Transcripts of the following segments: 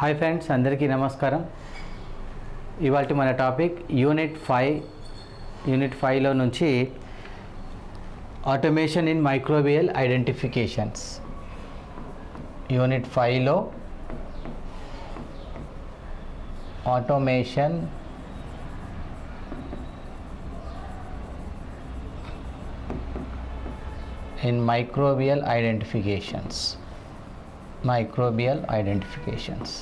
Hi friends అందరికీ నమస్కారం. ఇవాళ మన టాపిక్ యూనిట్ ఫైవ్ యూనిట్ ఫైవ్లో నుంచి automation in microbial identifications. Unit ఫైవ్లో automation in microbial identifications. Microbial identifications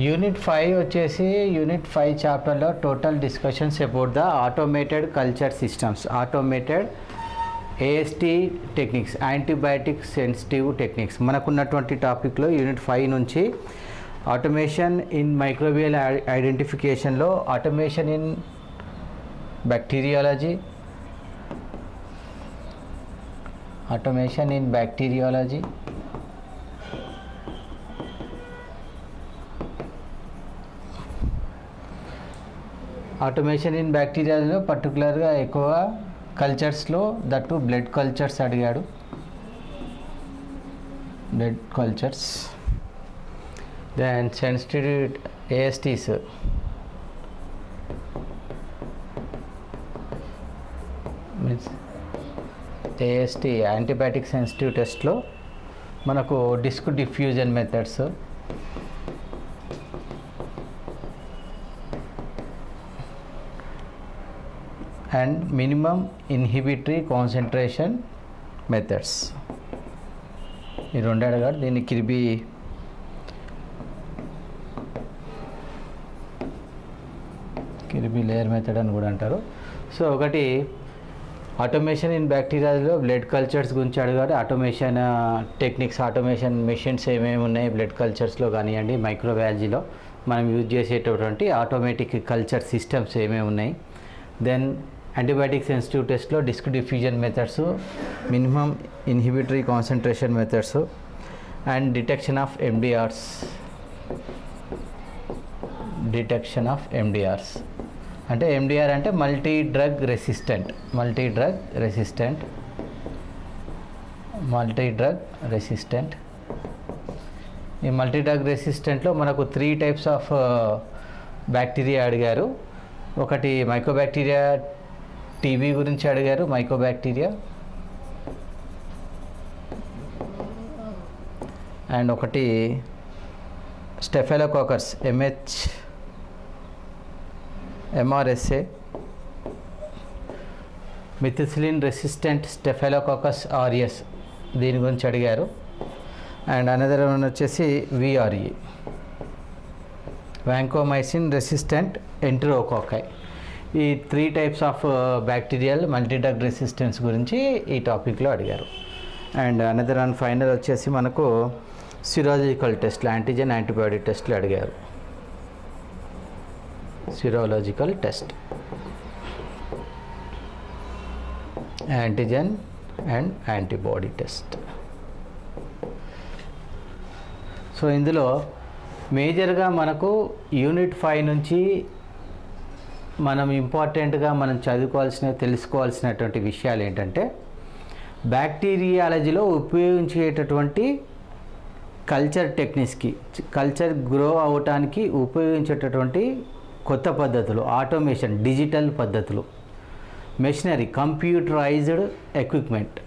unit five వచ్చేసి యూనిట్ ఫైవ్ చాప్టర్లో total discussions about the automated culture systems automated AST techniques antibiotic sensitive techniques మనకున్నటువంటి టాపిక్లో unit five నుంచి automation in microbial ఐడెంటిఫికేషన్లో automation in bacteriology automation in bacteriology automation in బ్యాక్టీరియాలో పర్టికులర్గా ఎక్కువ కల్చర్స్లో that blood cultures అడిగాడు. Blood cultures then sensitive ASTs AST antibiotic sensitive టెస్ట్లో మనకు disc diffusion methods and minimum inhibitory concentration methods ఈ రెండు అడగారు దీన్ని కిరిబి. కిరిబి లేయర్ మెథడ్ అని కూడా అంటారు. సో ఒకటి ఆటోమేషన్ ఇన్ బ్యాక్టీరియాలో బ్లడ్ కల్చర్స్ గురించి అడిగారు ఆటోమేషన్ టెక్నిక్స్ ఆటోమేషన్ మెషిన్స్ ఏమేమి ఉన్నాయి బ్లడ్ కల్చర్స్లో కానివ్వండి మైక్రోబయాలజీలో మనం యూజ్ చేసేటటువంటి ఆటోమేటిక్ కల్చర్ సిస్టమ్స్ ఏమేమి ఉన్నాయి. దెన్ యాంటీబయాటిక్ సెన్సిటివ్ టెస్ట్లో disc diffusion methods minimum inhibitory concentration methods and detection of MDRs detection of MDRs అంటే ఎండిఆర్ అంటే multi drug resistant multi drug resistant multi drug resistant ఈ multi drug రెసిస్టెంట్లో మనకు three types of bacteria అడిగారు. ఒకటి mycobacteria TB గురించి అడిగారు. Mycobacteria and ఒకటి staphylococcus MH MRSA methicillin resistant staphylococcus aureus దీని గురించి అడిగారు. అండ్ అనదర్ వన్ వచ్చేసి విఆర్ఈ వ్యాంకోమైసిన్ రెసిస్టెంట్ ఎంట్రోకోకై ఈ three types of bacterial multidrug resistance గురించి ఈ టాపిక్లో అడిగారు. అండ్ అనదర్ వన్ ఫైనల్ వచ్చేసి మనకు సిరాలజికల్ టెస్ట్లు యాంటీజెన్ యాంటీబాడీ టెస్ట్లు అడిగారు. Serological test antigen and antibody test so ఇందులో మేజర్గా మనకు యూనిట్ ఫైవ్ నుంచి మనం ఇంపార్టెంట్గా మనం చదువుకోవాల్సిన తెలుసుకోవాల్సినటువంటి విషయాలు ఏంటంటే బ్యాక్టీరియాలజీలో ఉపయోగించేటటువంటి కల్చర్ టెక్నిక్స్కి కల్చర్ గ్రో అవటానికి ఉపయోగించేటటువంటి కొత్త పద్ధతులు ఆటోమేషన్ డిజిటల్ పద్ధతులు. Machinery computerised equipment.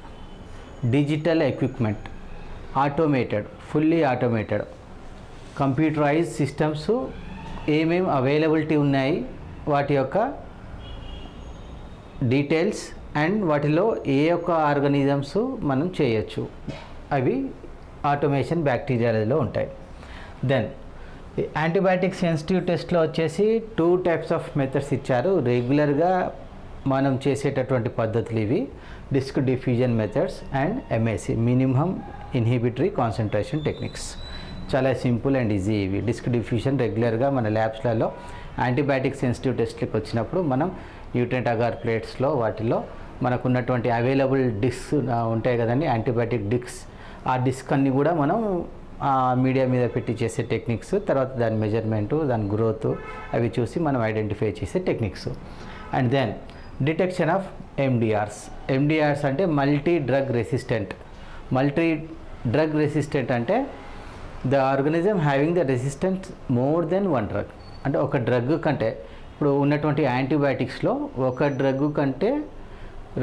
Digital equipment. Automated fully automated. Computerise systems ఏమేమి అవైలబిలిటీ ఉన్నాయి వాటి యొక్క డీటెయిల్స్ అండ్ వాటిలో ఏ యొక్క ఆర్గనిజమ్స్ మనం చేయొచ్చు. అవి ఆటోమేషన్ బ్యాక్టీరియాలలో ఉంటాయి. దెన్ యాంటీబయాటిక్ సెన్సిటివ్ టెస్ట్లో వచ్చేసి టూ టైప్స్ ఆఫ్ మెథడ్స్ ఇచ్చారు. రెగ్యులర్గా మనం చేసేటటువంటి పద్ధతులు ఇవి. Disc diffusion methods and MAC minimum inhibitory concentration techniques చాలా సింపుల్ అండ్ ఈజీ ఇవి. డిస్క్ డిఫ్యూజన్ రెగ్యులర్గా మన ల్యాబ్స్లలో యాంటీబయాటిక్ సెన్సిటివ్ టెస్ట్లకు వచ్చినప్పుడు మనం న్యూట్రెంట్ అగార్ ప్లేట్స్లో వాటిలో మనకున్నటువంటి అవైలబుల్ డిస్క్ ఉంటాయి కదండి యాంటీబయాటిక్ డిస్క్ ఆ డిస్క్ అన్ని కూడా మనం మీడియా మీద పెట్టి చేసే టెక్నిక్స్ తర్వాత దాని మెజర్మెంటు దాని గ్రోత్ అవి చూసి మనం ఐడెంటిఫై చేసే techniques. And then detection of MDRs MDRs అంటే multi drug resistant. Multi drug resistant అంటే the organism having the resistant more than one drug. అంటే ఒక డ్రగ్ కంటే ఇప్పుడు ఉన్నటువంటి యాంటీబయాటిక్స్లో ఒక డ్రగ్ కంటే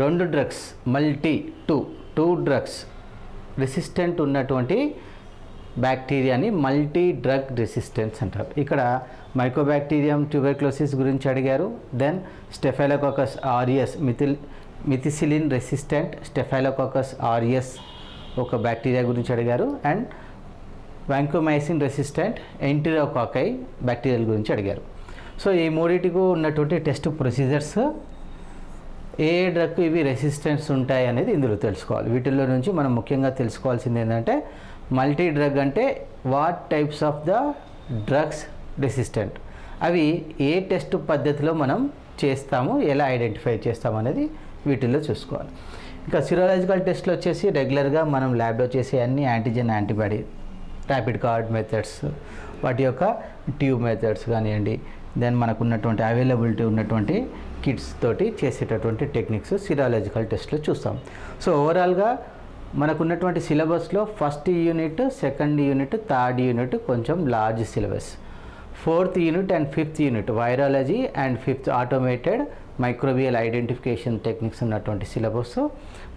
రెండు drugs multi two two drugs resistant ఉన్నటువంటి బ్యాక్టీరియాని మల్టీ డ్రగ్ రెసిస్టెన్స్ అంటారు. ఇక్కడ మైకోబ్యాక్టీరియం ట్యూబర్క్లోసిస్ గురించి అడిగారు. Then staphylococcus aureus methyl methicillin resistant staphylococcus aureus ఒక బ్యాక్టీరియా గురించి అడిగారు. And vancomycin resistant enterococci bacterial గురించి అడిగారు. సో ఈ మూడింటికి ఉన్నటువంటి టెస్ట్ ప్రొసీజర్స్ ఏ డ్రగ్ ఇవి రెసిస్టెన్స్ ఉంటాయి అనేది ఇందులో తెలుసుకోవాలి. వీటిల్లో నుంచి మనం ముఖ్యంగా తెలుసుకోవాల్సింది ఏంటంటే మల్టీ డ్రగ్ అంటే what types of the drugs resistant అవి ఏ టెస్ట్ పద్ధతిలో మనం చేస్తాము ఎలా ఐడెంటిఫై చేస్తాము అనేది వీటిల్లో చూసుకోవాలి. ఇంకా సిరాలజికల్ టెస్ట్లు వచ్చేసి రెగ్యులర్గా మనం ల్యాబ్లో చేసే అన్ని antigen antibody rapid card methods వాటి యొక్క ట్యూబ్ మెథడ్స్ కానివ్వండి దెన్ మనకు ఉన్నటువంటి అవైలబిలిటీ ఉన్నటువంటి కిట్స్ తోటి చేసేటటువంటి టెక్నిక్స్ సిరాలజికల్ టెస్ట్లో చూస్తాం. సో ఓవరాల్గా మనకున్నటువంటి సిలబస్లో first unit second unit third unit కొంచెం large syllabus. Fourth unit and fifth unit virology and fifth automated microbial identification techniques ఉన్నటువంటి సిలబస్.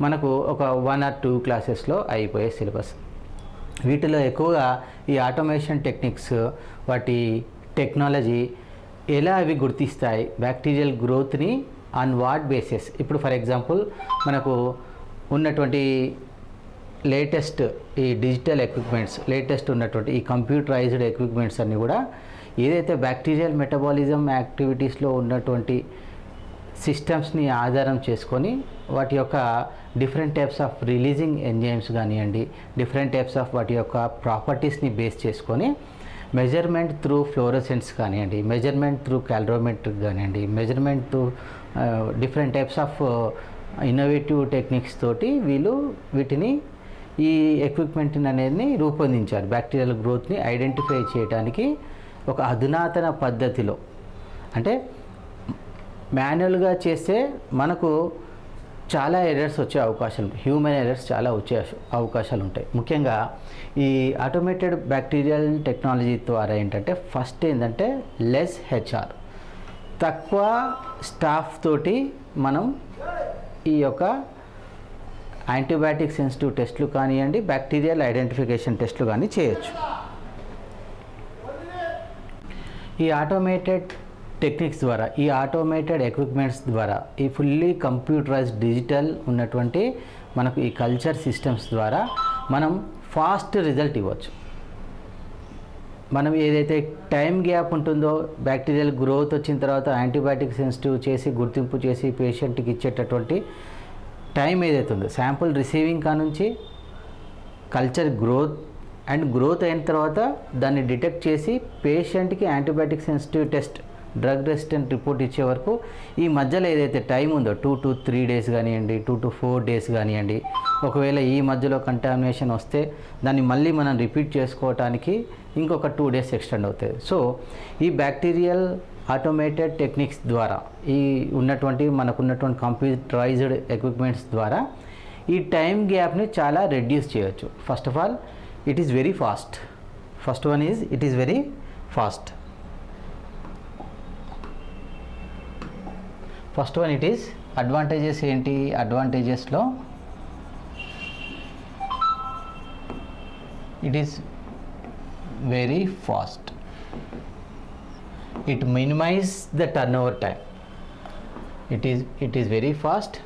మనకు ఒక వన్ ఆర్ టూ క్లాసెస్లో అయిపోయే సిలబస్. వీటిలో ఎక్కువగా ఈ ఆటోమేషన్ టెక్నిక్స్ వాటి టెక్నాలజీ ఎలా అవి గుర్తిస్తాయి బ్యాక్టీరియల్ గ్రోత్ని ఆన్ వాట్ బేసిస్. ఇప్పుడు ఫర్ ఎగ్జాంపుల్ మనకు ఉన్నటువంటి లేటెస్ట్ ఈ డిజిటల్ ఎక్విప్మెంట్స్ లేటెస్ట్ ఉన్నటువంటి ఈ కంప్యూటరైజ్డ్ ఎక్విప్మెంట్స్ అన్నీ కూడా ఏదైతే బ్యాక్టీరియల్ మెటబాలిజం యాక్టివిటీస్లో ఉన్నటువంటి సిస్టమ్స్ని ఆధారం చేసుకొని వాటి యొక్క different types of releasing enzymes కానివ్వండి డిఫరెంట్ టైప్స్ ఆఫ్ వాటి యొక్క ప్రాపర్టీస్ని బేస్ చేసుకొని మెజర్మెంట్ త్రూ ఫ్లోరోసెన్స్ కానివ్వండి మెజర్మెంట్ త్రూ క్యాలరోమెట్రిక్ కానివ్వండి measurement through different types of innovative techniques తోటి వీళ్ళు వీటిని ఈ ఎక్విప్మెంట్ అనేది రూపొందించారు. బ్యాక్టీరియల్ గ్రోత్ని ఐడెంటిఫై చేయడానికి ఒక అధునాతన పద్ధతిలో. అంటే మాన్యువల్గా చేస్తే మనకు చాలా ఎర్రర్స్ వచ్చే అవకాశాలు హ్యూమన్ ఎర్రర్స్ చాలా వచ్చే అవకాశాలు ఉంటాయి. ముఖ్యంగా ఈ ఆటోమేటెడ్ బ్యాక్టీరియల్ టెక్నాలజీ ద్వారా ఏంటంటే ఫస్ట్ ఏంటంటే లెస్ హెచ్ఆర్ తక్కువ స్టాఫ్ తోటి మనం ఈ యొక్క యాంటీబయాటిక్ సెన్సిటివ్ టెస్ట్లు కానివ్వండి బ్యాక్టీరియల్ ఐడెంటిఫికేషన్ టెస్ట్లు కానీ చేయొచ్చు. ఈ ఆటోమేటెడ్ టెక్నిక్స్ ద్వారా ఈ ఆటోమేటెడ్ ఎక్విప్మెంట్స్ ద్వారా ఈ ఫుల్లీ కంప్యూటరైజ్డ్ డిజిటల్ ఉన్నటువంటి మనకు ఈ కల్చర్ సిస్టమ్స్ ద్వారా మనం ఫాస్ట్ రిజల్ట్ ఇవ్వచ్చు. మనం ఏదైతే టైం గ్యాప్ ఉంటుందో బ్యాక్టీరియల్ గ్రోత్ వచ్చిన తర్వాత యాంటీబయాటిక్ సెన్సిటివ్ చేసి గుర్తింపు చేసి పేషెంట్కి ఇచ్చేటటువంటి టైం ఏదైతే ఉందో శాంపుల్ రిసీవింగ్ కా నుంచి కల్చర్ గ్రోత్ అండ్ గ్రోత్ అయిన తర్వాత దాన్ని డిటెక్ట్ చేసి పేషెంట్కి antibiotic sensitive test drug resistant report ఇచ్చే వరకు ఈ మధ్యలో ఏదైతే టైం ఉందో టూ టు త్రీ డేస్ కానివ్వండి టూ టు ఫోర్ డేస్ కానివ్వండి ఒకవేళ ఈ మధ్యలో కంటామినేషన్ వస్తే దాన్ని మళ్ళీ మనం రిపీట్ చేసుకోవటానికి ఇంకొక టూ డేస్ ఎక్స్టెండ్ అవుతుంది సో ఈ బ్యాక్టీరియల్ ఆటోమేటెడ్ టెక్నిక్స్ ద్వారా ఈ ఉన్నటువంటి మనకున్నటువంటి కంప్యూటరైజ్డ్ ఎక్విప్మెంట్స్ ద్వారా ఈ టైం గ్యాప్ని చాలా రెడ్యూస్ చేయొచ్చు. First of all it is very fast first one is it is very fast first one it is advantages ఏంటి? అడ్వాంటేజెస్లో it is very fast it minimize the turnover time it is it is very fast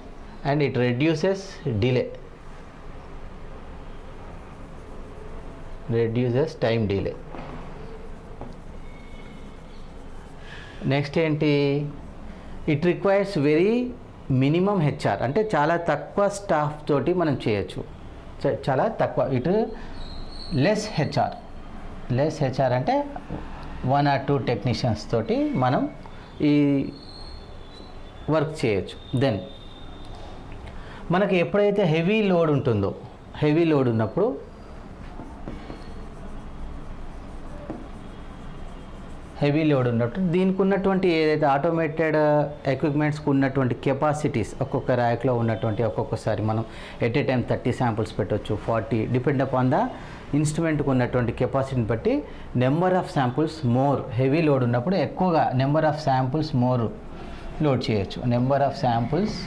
and it reduces delay reduces time delay next ఏంటి it requires very minimum HR అంటే చాలా తక్కువ staff తోటి మనం చేయొచ్చు చ- చాలా తక్కువ it less HR less HR అంటే వన్ ఆర్ టూ టెక్నీషియన్స్ తోటి మనం ఈ వర్క్ చేయొచ్చు. దెన్ మనకి ఎప్పుడైతే హెవీ లోడ్ ఉంటుందో హెవీ లోడ్ ఉన్నప్పుడు హెవీ లోడ్ ఉన్నట్టు. దీనికి ఉన్నటువంటి ఏదైతే ఆటోమేటెడ్ ఎక్విప్మెంట్స్కి ఉన్నటువంటి కెపాసిటీస్ ఒక్కొక్క ర్యాక్లో ఉన్నటువంటి ఒక్కొక్కసారి మనం at a time thirty samples పెట్టవచ్చు ఫార్టీ డిపెండ్ అపాన్ ద ఇన్స్ట్రుమెంట్కి ఉన్నటువంటి కెపాసిటీని బట్టి number of samples more heavy load ఉన్నప్పుడు ఎక్కువగా number of samples more load చేయొచ్చు. నెంబర్ ఆఫ్ శాంపుల్స్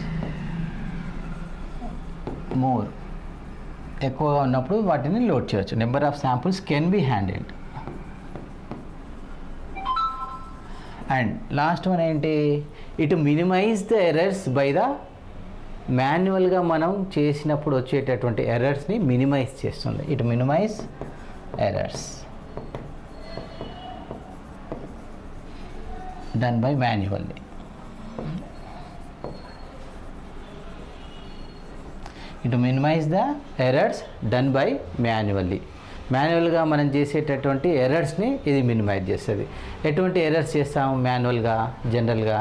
మోర్ ఎక్కువగా ఉన్నప్పుడు వాటిని లోడ్ చేయొచ్చు. Number of samples can be handled and last one ఏంటి? It minimize the errors by the మాన్యువల్గా మనం చేసినప్పుడు వచ్చేటటువంటి ఎర్రర్స్ని మినిమైజ్ చేస్తుంది. It minimize errors done by manually it minimize the errors done by manually మాన్యువల్గా మనం చేసేటటువంటి ఎర్రర్స్ని ఇది మినిమైజ్ చేస్తుంది. ఎటువంటి ఎర్రర్స్ చేస్తాము మాన్యువల్గా జనరల్గా?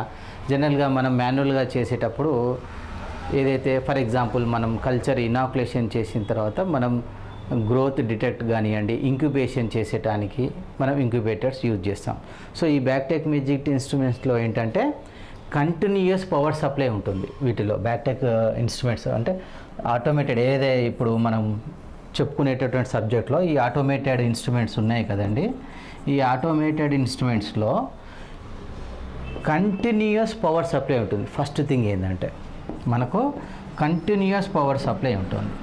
జనరల్గా మనం మాన్యువల్గా చేసేటప్పుడు ఏదైతే ఫర్ ఎగ్జాంపుల్ మనం కల్చర్ ఇనాకులేషన్ చేసిన తర్వాత మనం గ్రోత్ డిటెక్ట్ కానివ్వండి ఇంక్యుబేషన్ చేసేటానికి మనం ఇంక్యుబేటర్స్ యూజ్ చేస్తాం. సో ఈ బ్యాక్టెక్ మ్యూజిక్ ఇన్స్ట్రుమెంట్స్లో ఏంటంటే కంటిన్యూస్ పవర్ సప్లై ఉంటుంది వీటిలో. బ్యాక్టెక్ ఇన్స్ట్రుమెంట్స్ అంటే ఆటోమేటెడ్ ఏదే ఇప్పుడు మనం చెప్పుకునేటటువంటి సబ్జెక్ట్లో ఈ ఆటోమేటెడ్ ఇన్స్ట్రుమెంట్స్ ఉన్నాయి కదండి. ఈ ఆటోమేటెడ్ ఇన్స్ట్రుమెంట్స్లో కంటిన్యూస్ పవర్ సప్లై ఉంటుంది. ఫస్ట్ థింగ్ ఏంటంటే మనకు కంటిన్యూస్ పవర్ సప్లై ఉంటుంది.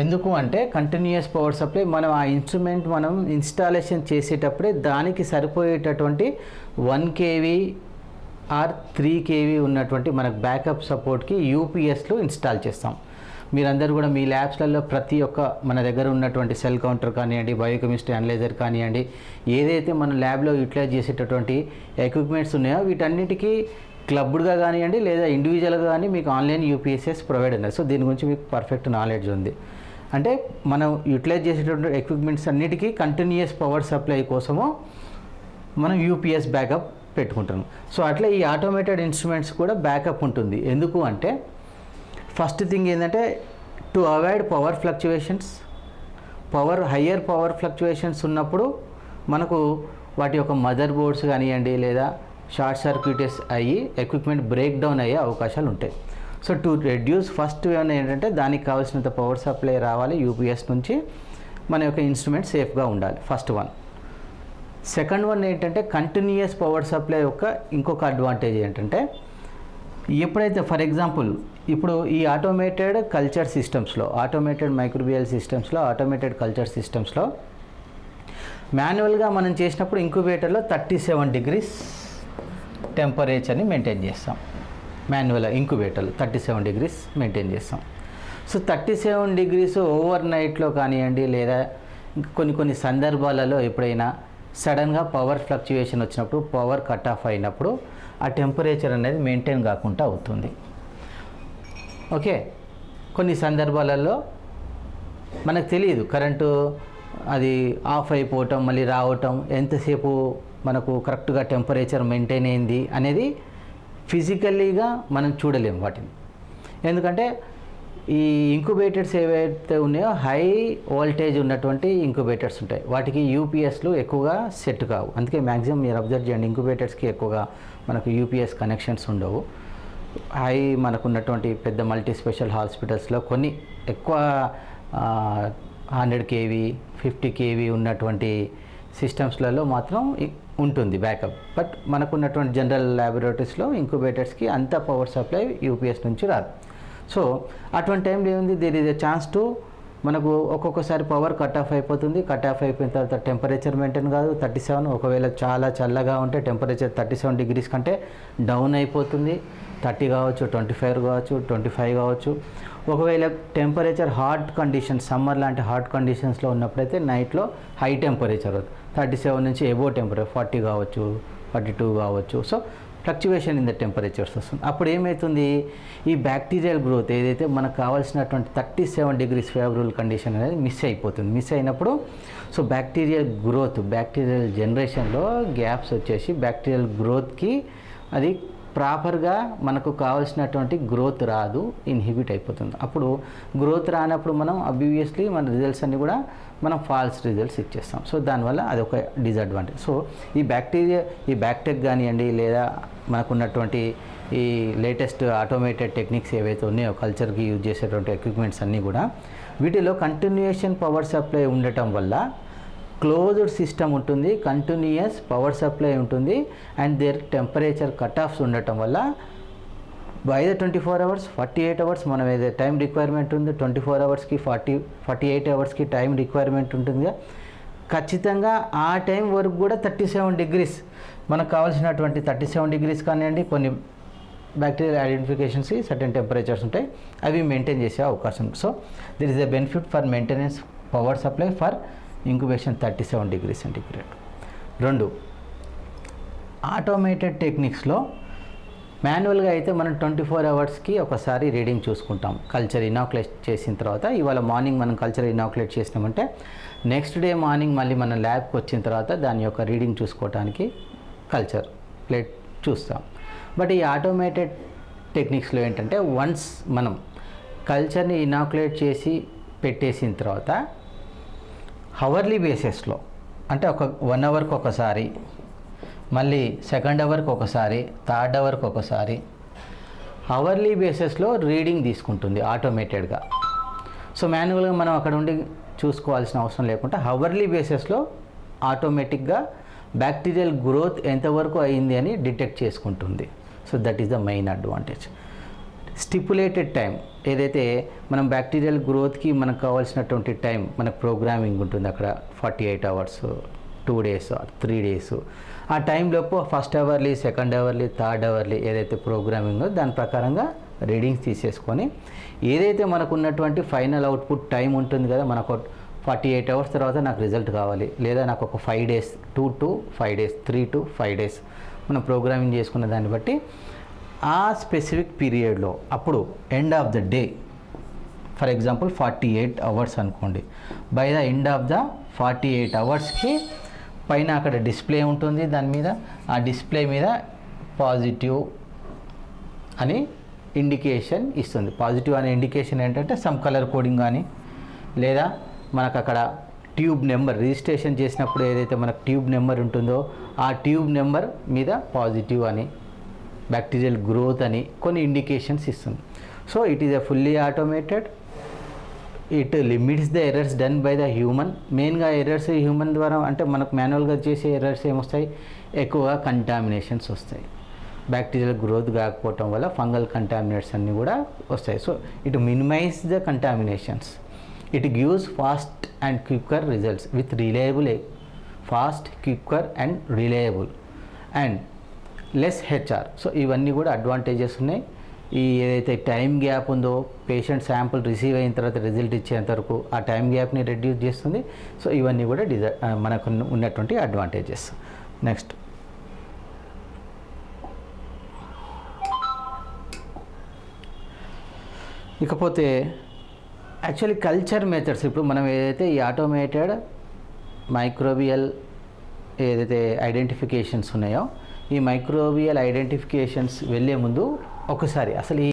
ఎందుకు అంటే కంటిన్యూస్ పవర్ సప్లై మనం ఆ ఇన్స్ట్రుమెంట్ మనం ఇన్స్టాలేషన్ చేసేటప్పుడే దానికి సరిపోయేటటువంటి one KV or three KV ఉన్నటువంటి మనకు బ్యాకప్ సపోర్ట్కి యూపీఎస్లు ఇన్స్టాల్ చేస్తాం. మీరందరూ కూడా మీ ల్యాబ్స్లలో ప్రతి ఒక్క మన దగ్గర ఉన్నటువంటి సెల్ కౌంటర్ కానివ్వండి బయోకెమిస్ట్రీ అనలైజర్ కానివ్వండి ఏదైతే మన ల్యాబ్లో యూటిలైజ్ చేసేటటువంటి ఎక్విప్మెంట్స్ ఉన్నాయో వీటన్నిటికీ క్లబ్డ్గా కానివ్వండి లేదా ఇండివిజువల్గా కానీ మీకు ఆన్లైన్ యూపీఎస్ఎస్ ప్రొవైడ్ ఉన్నాయి సో దీని గురించి మీకు పర్ఫెక్ట్ నాలెడ్జ్ ఉంది. అంటే మనం యూటిలైజ్ చేసేటటువంటి ఎక్విప్మెంట్స్ అన్నిటికీ కంటిన్యూస్ పవర్ సప్లై కోసము మనం యూపీఎస్ బ్యాకప్ పెట్టుకుంటాను. సో అట్లా ఈ ఆటోమేటెడ్ ఇన్స్ట్రుమెంట్స్ కూడా బ్యాకప్ ఉంటుంది. ఎందుకు అంటే ఫస్ట్ థింగ్ ఏంటంటే to avoid power fluctuations power higher power fluctuations ఉన్నప్పుడు మనకు వాటి యొక్క మదర్ బోర్డ్స్ కానివ్వండి లేదా షార్ట్ సర్క్యూటెస్ అయ్యి ఎక్విప్మెంట్ బ్రేక్ డౌన్ అయ్యే అవకాశాలు ఉంటాయి. సో టు రెడ్యూస్ ఫస్ట్ ఏమైనా ఏంటంటే దానికి కావాల్సినంత పవర్ సప్లై రావాలి. యూపీఎస్ నుంచి మన యొక్క ఇన్స్ట్రుమెంట్ సేఫ్గా ఉండాలి. ఫస్ట్ వన్ సెకండ్ వన్ ఏంటంటే కంటిన్యూస్ పవర్ సప్లై యొక్క ఇంకొక అడ్వాంటేజ్ ఏంటంటే ఎప్పుడైతే ఫర్ ఎగ్జాంపుల్ ఇప్పుడు ఈ ఆటోమేటెడ్ కల్చర్ సిస్టమ్స్లో ఆటోమేటెడ్ మైక్రోబియల్ సిస్టమ్స్లో ఆటోమేటెడ్ కల్చర్ సిస్టమ్స్లో మాన్యువల్గా మనం చేసినప్పుడు ఇంక్యుబేటర్లో థర్టీ సెవెన్ డిగ్రీస్ టెంపరేచర్ని మెయింటైన్ చేస్తాం. మాన్యువల్ ఇంక్యుబేటర్లో థర్టీ సెవెన్ డిగ్రీస్ మెయింటైన్ చేస్తాం. So thirty seven degrees over నైట్లో కానివ్వండి లేదా కొన్ని కొన్ని సందర్భాలలో ఎప్పుడైనా సడన్గా పవర్ ఫ్లక్చుయేషన్ వచ్చినప్పుడు పవర్ కట్ ఆఫ్ అయినప్పుడు ఆ టెంపరేచర్ అనేది మెయింటైన్ కాకుండా అవుతుంది. ఓకే? కొన్ని సందర్భాలలో మనకు తెలియదు. కరెంటు అది ఆఫ్ అయిపోవటం మళ్ళీ రావటం ఎంతసేపు మనకు కరెక్ట్గా టెంపరేచర్ మెయింటైన్ అయింది అనేది ఫిజికల్లీగా మనం చూడలేము వాటిని. ఎందుకంటే ఈ ఇంక్యుబేటర్స్ ఏవైతే ఉన్నాయో హై వోల్టేజ్ ఉన్నటువంటి ఇంక్యుబేటర్స్ ఉంటాయి. వాటికి యూపీఎస్లు ఎక్కువగా సెట్ కావు. అందుకే మ్యాక్సిమం మీరు అబ్జర్వ్ చేయండి ఇంక్యుబేటర్స్కి ఎక్కువగా మనకు యూపీఎస్ కనెక్షన్స్ ఉండవు. హై మనకున్నటువంటి పెద్ద మల్టీ స్పెషల్ హాస్పిటల్స్లో కొన్ని ఎక్కువ హండ్రెడ్ కేవీ ఫిఫ్టీ కేవీ ఉన్నటువంటి సిస్టమ్స్లలో మాత్రం ఉంటుంది బ్యాకప్ బట్ మనకున్నటువంటి జనరల్ ల్యాబొరేటరీస్లో ఇంక్యుబేటర్స్కి అంత పవర్ సప్లై యూపీఎస్ నుంచి రాదు. సో అటువంటి టైంలో ఏముంది? There is a chance to మనకు ఒక్కొక్కసారి పవర్ కట్ ఆఫ్ అయిపోతుంది. కట్ ఆఫ్ అయిపోయిన తర్వాత టెంపరేచర్ మెయింటైన్ కాదు. థర్టీ సెవెన్ ఒకవేళ చాలా చల్లగా ఉంటే టెంపరేచర్ థర్టీ సెవెన్ డిగ్రీస్ కంటే డౌన్ అయిపోతుంది. థర్టీ కావచ్చు ట్వంటీ ఫైవ్ కావచ్చు ట్వంటీ ఫైవ్ కావచ్చు. ఒకవేళ టెంపరేచర్ హాట్ కండిషన్స్ సమ్మర్ లాంటి హాట్ కండిషన్స్లో ఉన్నప్పుడైతే నైట్లో హై టెంపరేచర్ థర్టీ సెవెన్ నుంచి ఎబో టెంపరేచర్ ఫార్టీ కావచ్చు ఫార్టీ టూ కావచ్చు. So fluctuation in the temperatures వస్తుంది. అప్పుడు ఏమవుతుంది ఈ బ్యాక్టీరియల్ గ్రోత్ ఏదైతే మనకు కావాల్సినటువంటి thirty seven degrees favourable condition అనేది మిస్ అయిపోతుంది. మిస్ అయినప్పుడు సో బ్యాక్టీరియల్ గ్రోత్ బ్యాక్టీరియల్ జనరేషన్లో గ్యాప్స్ వచ్చేసి బ్యాక్టీరియల్ గ్రోత్కి అది ప్రాపర్గా మనకు కావాల్సినటువంటి గ్రోత్ రాదు ఇన్హిబిట్ అయిపోతుంది. అప్పుడు గ్రోత్ రానప్పుడు మనం అబ్వియస్లీ మన రిజల్ట్స్ అన్నీ కూడా మనం ఫాల్స్ రిజల్ట్స్ ఇచ్చేస్తాం. సో దానివల్ల అది ఒక డిసడ్వాంటేజ్ సో ఈ బ్యాక్టీరియా ఈ బ్యాక్టెక్ కానివ్వండి లేదా మనకున్నటువంటి ఈ లేటెస్ట్ ఆటోమేటెడ్ టెక్నిక్స్ ఏవైతే ఉన్నాయో కల్చర్కి యూజ్ చేసేటువంటి ఎక్విప్మెంట్స్ అన్నీ కూడా వీటిలో కంటిన్యూయేషన్ పవర్ సప్లై ఉండటం వల్ల క్లోజ్డ్ సిస్టమ్ ఉంటుంది కంటిన్యూయస్ పవర్ సప్లై ఉంటుంది and there temperature cut offs ఉండటం వల్ల by the twenty four hours forty eight hours మనం ఏదైతే టైం రిక్వైర్మెంట్ ఉందో ట్వంటీ ఫోర్ అవర్స్కి ఫార్టీ ఫార్టీ ఎయిట్ అవర్స్కి టైం రిక్వైర్మెంట్ ఉంటుందిగా ఖచ్చితంగా ఆ టైం వరకు కూడా థర్టీ సెవెన్ డిగ్రీస్ మనకు కావాల్సినటువంటి థర్టీ సెవెన్ డిగ్రీస్ కానివ్వండి కొన్ని బ్యాక్టీరియల్ ఐడెంటిఫికేషన్స్ సర్టెన్ టెంపరేచర్స్ ఉంటాయి. అవి మెయింటైన్ చేసే అవకాశం so there is a benefit for maintenance power supply for incubation thirty seven degree centigrade రెండు ఆటోమేటెడ్ టెక్నిక్స్లో మాన్యువల్గా అయితే మనం ట్వంటీ ఫోర్ అవర్స్కి ఒకసారి రీడింగ్ చూసుకుంటాం. కల్చర్ ఇనాక్యులేట్ చేసిన తర్వాత ఇవాళ మార్నింగ్ మనం కల్చర్ ఇనాక్యులేట్ చేసినామంటే నెక్స్ట్ డే మార్నింగ్ మళ్ళీ మనం ల్యాబ్కి వచ్చిన తర్వాత దాని యొక్క రీడింగ్ చూసుకోవడానికి కల్చర్ ప్లేట్ చూస్తాం. బట్ ఈ ఆటోమేటెడ్ టెక్నిక్స్లో ఏంటంటే వన్స్ మనం కల్చర్ని ఇనాక్యులేట్ చేసి పెట్టేసిన తర్వాత హవర్లీ బేసిస్లో అంటే ఒక వన్ అవర్కి ఒకసారి మళ్ళీ సెకండ్ అవర్కి ఒకసారి థర్డ్ అవర్కి ఒకసారి. అవర్లీ బేసిస్లో రీడింగ్ తీసుకుంటుంది ఆటోమేటెడ్గా సో మాన్యువల్గా మనం అక్కడ ఉండి చూసుకోవాల్సిన అవసరం లేకుండా హవర్లీ బేసిస్లో ఆటోమేటిక్గా బ్యాక్టీరియల్ గ్రోత్ ఎంతవరకు అయింది అని డిటెక్ట్ చేసుకుంటుంది. So that is the main advantage stipulated time ఏదైతే మనం బ్యాక్టీరియల్ గ్రోత్కి మనకు కావాల్సినటువంటి టైం మనకు ప్రోగ్రామింగ్ ఉంటుంది అక్కడ forty eight hours two days three days ఆ టైంలోపు first hourly second hourly third hourly ఏదైతే ప్రోగ్రామింగ్ దాని ప్రకారంగా రీడింగ్స్ తీసేసుకొని ఏదైతే మనకు ఉన్నటువంటి ఫైనల్ అవుట్పుట్ టైం ఉంటుంది కదా మనకు ఫార్టీ ఎయిట్ అవర్స్ తర్వాత నాకు రిజల్ట్ కావాలి. లేదా నాకు ఒక five days two to five days three to five days మనం ప్రోగ్రామింగ్ చేసుకున్న దాన్ని బట్టి ఆ స్పెసిఫిక్ పీరియడ్లో అప్పుడు end of the day for example forty eight hours అనుకోండి. By the end of the forty eight అవర్స్కి పైన అక్కడ డిస్ప్లే ఉంటుంది దాని మీద ఆ డిస్ప్లే మీద పాజిటివ్ అని ఇండికేషన్ ఇస్తుంది. పాజిటివ్ అనే ఇండికేషన్ ఏంటంటే సమ్ కలర్ కోడింగ్ కానీ లేదా మనకు అక్కడ ట్యూబ్ నెంబర్ రిజిస్ట్రేషన్ చేసినప్పుడు ఏదైతే మనకు ట్యూబ్ నెంబర్ ఉంటుందో ఆ ట్యూబ్ నెంబర్ మీద పాజిటివ్ అని బ్యాక్టీరియల్ గ్రోత్ అని కొన్ని ఇండికేషన్స్ ఇస్తుంది. So it is a fully automated it limits the errors done by the human. మెయిన్గా ఎర్రర్స్ హ్యూమన్ ద్వారా అంటే మనకు మాన్యువల్గా చేసే ఎర్రర్స్ ఏమొస్తాయి? ఎక్కువగా కంటామినేషన్స్ వస్తాయి. బ్యాక్టీరియల్ గ్రోత్ కాకపోవటం వల్ల ఫంగల్ కంటామినేట్స్ అన్నీ కూడా వస్తాయి. So it minimize the contaminations it gives fast and quicker results with reliable fast quicker and reliable and less HR so ఇవన్నీ కూడా అడ్వాంటేజెస్ ఉన్నాయి. ఈ ఏదైతే టైం గ్యాప్ ఉందో పేషెంట్ శాంపుల్ రిసీవ్ అయిన తర్వాత రిజల్ట్ ఇచ్చేంత వరకు ఆ టైం గ్యాప్ని రెడ్యూస్ చేస్తుంది. సో ఇవన్నీ కూడా డిజ మనకు ఉన్నటువంటి అడ్వాంటేజెస్. నెక్స్ట్. ఇకపోతే యాక్చువల్లీ కల్చర్ మెథడ్స్ ఇప్పుడు మనం ఏదైతే ఈ ఆటోమేటెడ్ మైక్రోబియల్ ఏదైతే ఐడెంటిఫికేషన్స్ ఉన్నాయో ఈ మైక్రోబియల్ ఐడెంటిఫికేషన్స్ వెళ్ళే ముందు ఒకసారి అసలు ఈ